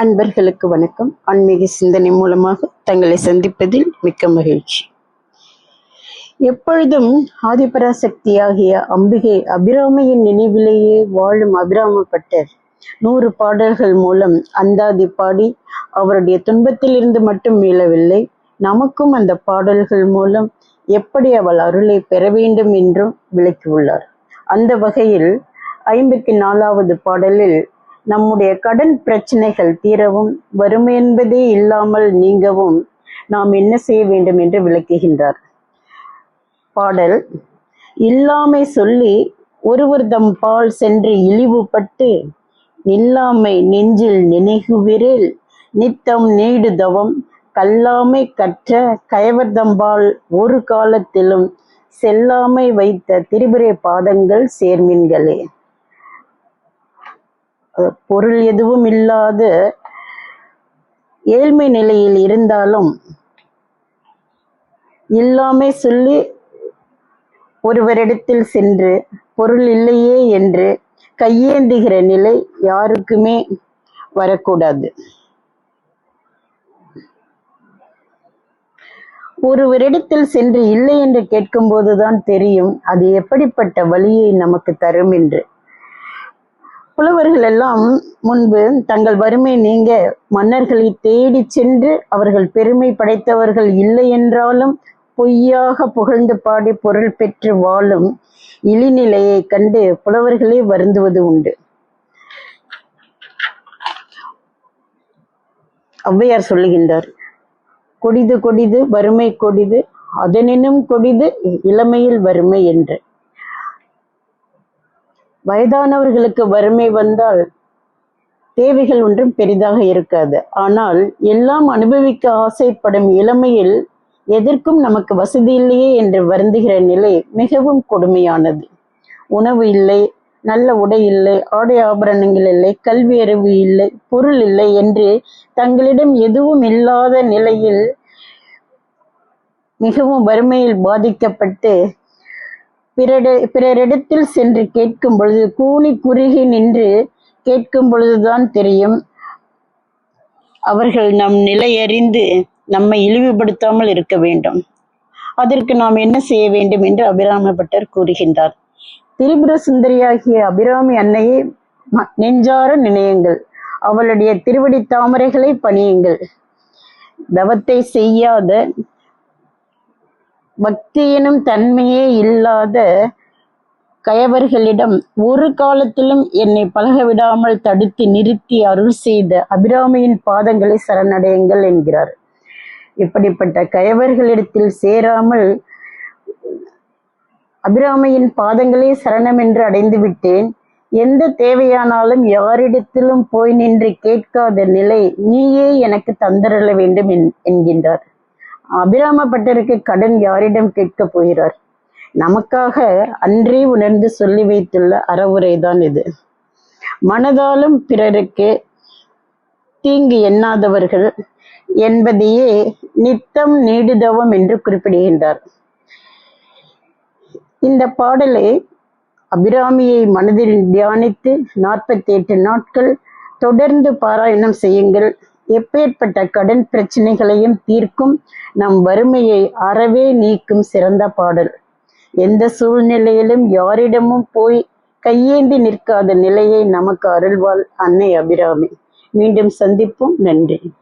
அன்பர்களுக்கு வணக்கம். ஆன்மீக சிந்தனை மூலமாக தங்களை சந்திப்பதில் மிக்க மகிழ்ச்சி. எப்பொழுதும் ஆதிபராசக்தியாகிய அம்பிகை அபிராமையின் நினைவிலேயே வாழும் அபிராமப்பட்டர் நூறு பாடல்கள் மூலம் அந்தாதி பாடி அவருடைய துன்பத்திலிருந்து மட்டும் மீளவில்லை நமக்கும் அந்த பாடல்கள் மூலம் எப்படி அவள் அருளை பெற வேண்டும் என்றும் விளக்கியுள்ளார். அந்த வகையில் ஐம்பத்தி நாலாவது பாடலில் நம்முடைய கடன் பிரச்சனைகள் தீரவும் வறுமை என்பதே இல்லாமல் நீங்கவும் நாம் என்ன செய்ய வேண்டும் என்று விளக்குகின்றார். பாடல் இல்லாமை சொல்லி ஒருவர் தம் பால் சென்று இழிவுபட்டு நில்லாமை நெஞ்சில் நினைகுவிரில் நித்தம் நீடுதவம் கல்லாமை கற்ற கயவர்தம்பால் ஒரு காலத்திலும் செல்லாமை வைத்த திரிபுரை பாதங்கள் சேர்மின்களே. பொருள் எதுவும் இல்லாத ஏழ்மை நிலையில் இருந்தாலும் இல்லாமே சொல்லி ஒருவரிடத்தில் சென்று பொருள் இல்லையே என்று கையேந்துகிற நிலை யாருக்குமே வரக்கூடாது. ஒருவரிடத்தில் சென்று இல்லை என்று கேட்கும்போதுதான் தெரியும் அது எப்படிப்பட்ட வழியை நமக்கு தரும் என்று. புலவர்கள் எல்லாம் முன்பு தங்கள் வறுமை நீங்க மன்னர்களை தேடி சென்று அவர்கள் பெருமை படைத்தவர்கள் இல்லை என்றாலும் பொய்யாக புகழ்ந்து பாடி பொருள் பெற்று வாழும் இழிநிலையை கண்டு புலவர்களே வருந்துவது உண்டு. ஔவையார் சொல்லுகின்றார் கொடிது கொடிது வறுமை கொடிது அதனினும் கொடிது இளமையில் வறுமை என்று. வயதானவர்களுக்கு வறுமை வந்தால் தேவைகள் ஒன்றும் பெரிதாக இருக்காது. ஆனால் எல்லாம் அனுபவிக்க ஆசைப்படும் இளமையில் எதற்கும் நமக்கு வசதி இல்லையே என்று வருந்துகிற நிலை மிகவும் கொடுமையானது. உணவு இல்லை நல்ல உடை இல்லை ஆடை ஆபரணங்கள் இல்லை கல்வி அறிவு இல்லை பொருள் இல்லை என்று தங்களிடம் எதுவும் இல்லாத நிலையில் மிகவும் வறுமையில் பாதிக்கப்பட்டு பிறரிடத்தில் சென்று கேட்கும் பொழுது கூனி குறுகி நின்று கேட்கும் பொழுதுதான் தெரியும். அவர்கள் நம் நிலை அறிந்து நம்மை இழிவுபடுத்தாமல் இருக்க வேண்டும். அதற்கு நாம் என்ன செய்ய வேண்டும் என்று அபிராமபட்டர் கூறுகின்றார். திரிபுர சுந்தரியாகிய அபிராமி அன்னையை நெஞ்சார நினையுங்கள். அவளுடைய திருவடி தாமரைகளை பணியுங்கள். தவத்தை செய்யாத பக்தியினும் தன்மையே இல்லாத கயவர்களிடம் ஒரு காலத்திலும் என்னை பழக விடாமல் தடுத்து நிறுத்தி அருள் செய்த அபிராமியின் பாதங்களை சரணடையுங்கள் என்கிறார். இப்படிப்பட்ட கயவர்களிடத்தில் சேராமல் அபிராமியின் பாதங்களே சரணம் என்று அடைந்து விட்டேன். எந்த தேவையானாலும் யாரிடத்திலும் போய் நின்று கேட்காத நிலை நீயே எனக்கு தந்தரல வேண்டும் என்- என்கின்றார். அபிராமப்பட்டருக்கு கடன் யாரிடம் கேட்கப் போகிறார்? நமக்காக அன்றே உணர்ந்து சொல்லி வைத்துள்ள அறவுரைதான் இது. மனதாலும் பிறருக்கு தீங்கு எண்ணாதவர்கள் என்பதையே நித்தம் நீடுதவம் என்று குறிப்பிடுகின்றார். இந்த பாடலை அபிராமியை மனதில் தியானித்து நாற்பத்தி எட்டு நாட்கள் தொடர்ந்து பாராயணம் செய்யுங்கள். எப்பேற்பட்ட கடன் பிரச்சனைகளையும் தீர்க்கும் நம் வறுமையை அறவே நீக்கும் சிறந்த பாடல். எந்த சூழ்நிலையிலும் யாரிடமும் போய் கையேந்தி நிற்காத நிலையை நமக்கு அருள்வாள் அன்னை அபிராமி. மீண்டும் சந்திப்போம். நன்றி.